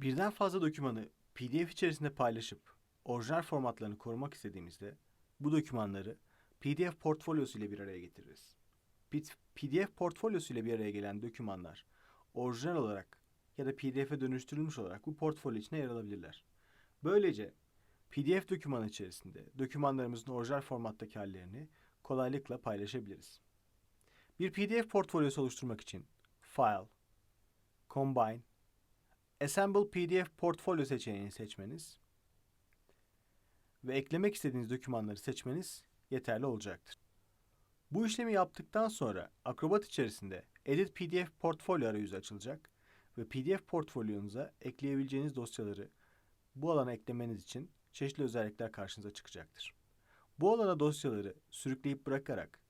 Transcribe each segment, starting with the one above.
Birden fazla dokümanı PDF içerisinde paylaşıp orijinal formatlarını korumak istediğimizde bu dokümanları PDF portfolyosu ile bir araya getiririz. PDF portfolyosu ile bir araya gelen dokümanlar orijinal olarak ya da PDF'e dönüştürülmüş olarak bu portfolyo içine yer alabilirler. Böylece PDF dokümanı içerisinde dokümanlarımızın orijinal formattaki hallerini kolaylıkla paylaşabiliriz. Bir PDF portfolyosu oluşturmak için File, Combine, Assemble PDF Portfolyo seçeneğini seçmeniz ve eklemek istediğiniz dokümanları seçmeniz yeterli olacaktır. Bu işlemi yaptıktan sonra Acrobat içerisinde Edit PDF Portfolyo arayüzü açılacak ve PDF portfolyonuza ekleyebileceğiniz dosyaları bu alana eklemeniz için çeşitli özellikler karşınıza çıkacaktır. Bu alana dosyaları sürükleyip bırakarak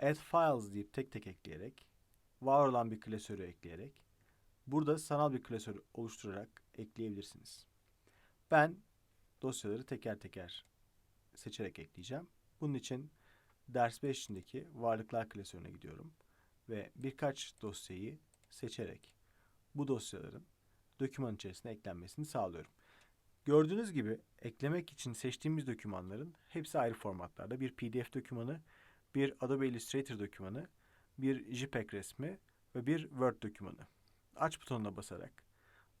Add Files deyip tek tek ekleyerek, var olan bir klasörü ekleyerek, burada sanal bir klasör oluşturarak ekleyebilirsiniz. Ben dosyaları teker teker seçerek ekleyeceğim. Bunun için ders 5 içindeki varlıklar klasörüne gidiyorum ve birkaç dosyayı seçerek bu dosyaların doküman içerisine eklenmesini sağlıyorum. Gördüğünüz gibi eklemek için seçtiğimiz dokümanların hepsi ayrı formatlarda. Bir PDF dokümanı, bir Adobe Illustrator dokümanı, bir JPEG resmi ve bir Word dokümanı. Aç butonuna basarak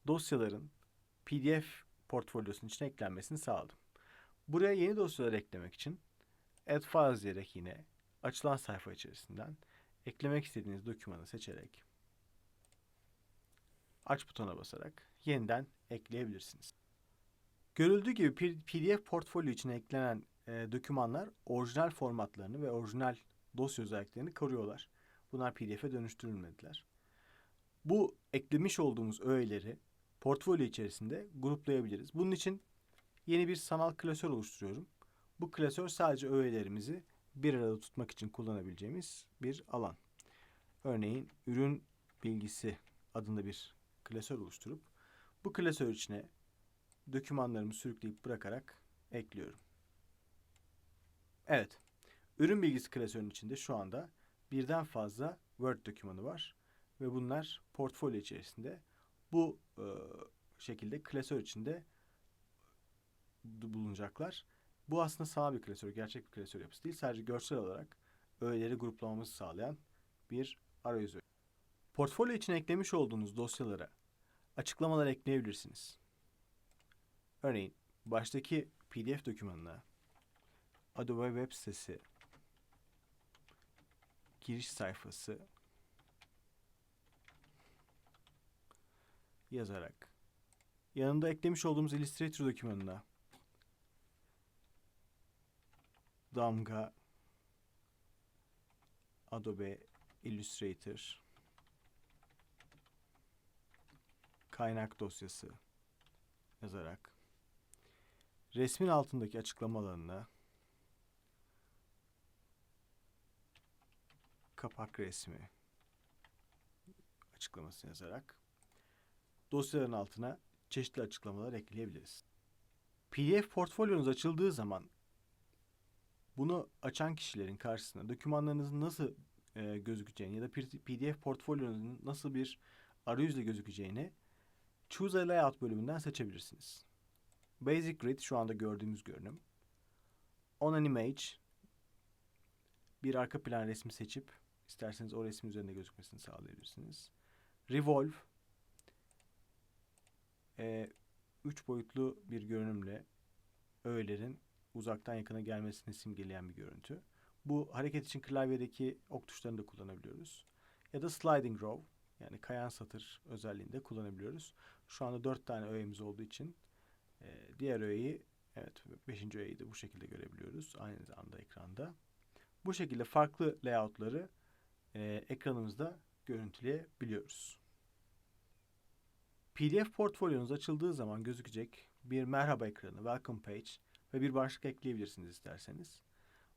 dosyaların PDF portfolyosunun içine eklenmesini sağladım. Buraya yeni dosyalar eklemek için Add Files diyerek yine açılan sayfa içerisinden eklemek istediğiniz dokümanı seçerek aç butona basarak yeniden ekleyebilirsiniz. Görüldüğü gibi PDF portfolyo içine eklenen e, dokümanlar orijinal formatlarını ve orijinal dosya özelliklerini koruyorlar. Bunlar PDF'e dönüştürülmediler. Bu eklemiş olduğumuz öğeleri portfolyo içerisinde gruplayabiliriz. Bunun için yeni bir sanal klasör oluşturuyorum. Bu klasör sadece öğelerimizi bir arada tutmak için kullanabileceğimiz bir alan. Örneğin ürün bilgisi adında bir klasör oluşturup bu klasör içine dokümanlarımı sürükleyip bırakarak ekliyorum. Evet, ürün bilgisi klasörünün içinde şu anda birden fazla Word dokümanı var ve bunlar portfolyo içerisinde bu e, şekilde klasör içinde bulunacaklar. Bu aslında sanal bir klasör, gerçek bir klasör yapısı değil. Sadece görsel olarak öğeleri gruplamamızı sağlayan bir arayüzü. Portfolyo için eklemiş olduğunuz dosyalara açıklamalar ekleyebilirsiniz. Örneğin baştaki PDF dokümanına Adobe web sitesi giriş sayfası yazarak. Yanında eklemiş olduğumuz Illustrator dokümanına. Damga. Adobe Illustrator. Kaynak dosyası. Yazarak. Resmin altındaki açıklamalarına. Kapak resmi. Açıklaması yazarak dosyaların altına çeşitli açıklamalar ekleyebiliriz. PDF portfolyonuz açıldığı zaman bunu açan kişilerin karşısına dokümanlarınızın nasıl e, gözükeceğini ya da PDF portfolyonuzun nasıl bir arayüzle gözükeceğini Choose a Layout bölümünden seçebilirsiniz. Basic Grid şu anda gördüğümüz görünüm. On an Image bir arka plan resmi seçip isterseniz o resmin üzerinde gözükmesini sağlayabilirsiniz. Revolve e, üç boyutlu bir görünümle öğelerin uzaktan yakına gelmesini simgeleyen bir görüntü. Bu hareket için klavyedeki ok tuşlarını da kullanabiliyoruz. Ya da sliding row yani kayan satır özelliğinde kullanabiliyoruz. Şu anda dört tane öğemiz olduğu için e, diğer öğeyi evet beşinci öğeyi de bu şekilde görebiliyoruz. Aynı anda ekranda. Bu şekilde farklı layoutları e, ekranımızda görüntüleyebiliyoruz. PDF portfolyonuz açıldığı zaman gözükecek bir merhaba ekranı, welcome page ve bir başlık ekleyebilirsiniz isterseniz.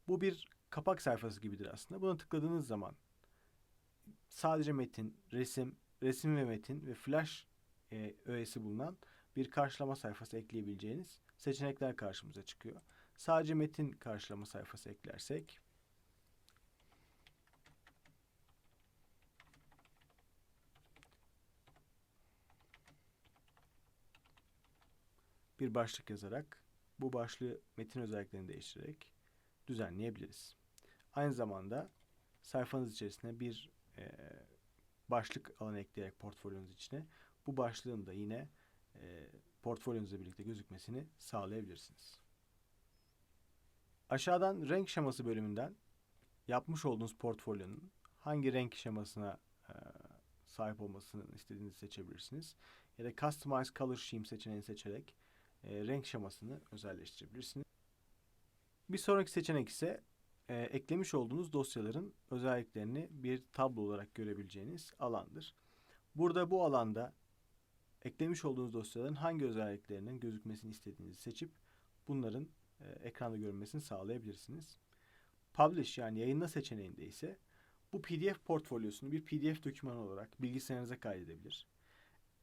Bu bir kapak sayfası gibidir aslında. Buna tıkladığınız zaman sadece metin, resim, resim ve metin ve flash e, öğesi bulunan bir karşılama sayfası ekleyebileceğiniz seçenekler karşımıza çıkıyor. Sadece metin karşılama sayfası eklersek bir başlık yazarak bu başlığı metin özelliklerini değiştirerek düzenleyebiliriz. Aynı zamanda sayfanız içerisine bir e, başlık alanı ekleyerek portfolyonuz içine bu başlığın da yine e, portfolyonuzla birlikte gözükmesini sağlayabilirsiniz. Aşağıdan renk şeması bölümünden yapmış olduğunuz portfolyonun hangi renk şemasına e, sahip olmasını istediğinizi seçebilirsiniz. Ya da Customize Color Scheme seçeneğini seçerek e, renk şemasını özelleştirebilirsiniz. Bir sonraki seçenek ise e, eklemiş olduğunuz dosyaların özelliklerini bir tablo olarak görebileceğiniz alandır. Burada bu alanda eklemiş olduğunuz dosyaların hangi özelliklerinin gözükmesini istediğinizi seçip bunların e, ekranda görünmesini sağlayabilirsiniz. Publish yani yayınla seçeneğinde ise bu PDF portfolyosunu bir PDF doküman olarak bilgisayarınıza kaydedebilir.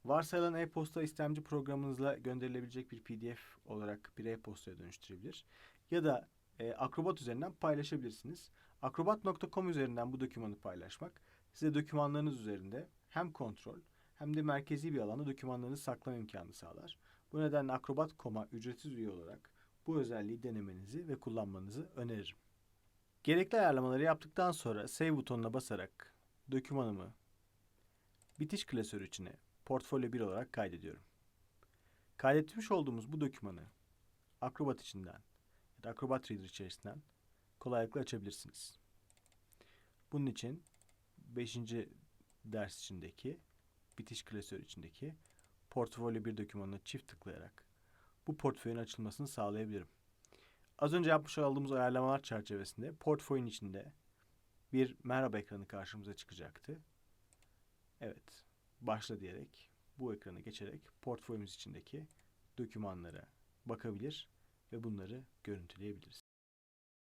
Varsayılan e-posta istemci programınızla gönderilebilecek bir PDF olarak bir e-postaya dönüştürebilir. Ya da e, Acrobat üzerinden paylaşabilirsiniz. Acrobat.com üzerinden bu dokümanı paylaşmak size dokümanlarınız üzerinde hem kontrol hem de merkezi bir alanda dokümanlarınızı saklama imkanı sağlar. Bu nedenle Acrobat.com'a ücretsiz üye olarak bu özelliği denemenizi ve kullanmanızı öneririm. Gerekli ayarlamaları yaptıktan sonra Save butonuna basarak dokümanımı bitiş klasörü içine portfolyo 1 olarak kaydediyorum. Kaydetmiş olduğumuz bu dokümanı Acrobat içinden ya da Acrobat Reader içerisinden kolaylıkla açabilirsiniz. Bunun için 5. ders içindeki bitiş klasörü içindeki portfolyo 1 dokümanına çift tıklayarak bu portföyün açılmasını sağlayabilirim. Az önce yapmış olduğumuz ayarlamalar çerçevesinde portföyün içinde bir merhaba ekranı karşımıza çıkacaktı. Evet, başla diyerek bu ekranı geçerek portföyümüz içindeki dokümanlara bakabilir ve bunları görüntüleyebiliriz.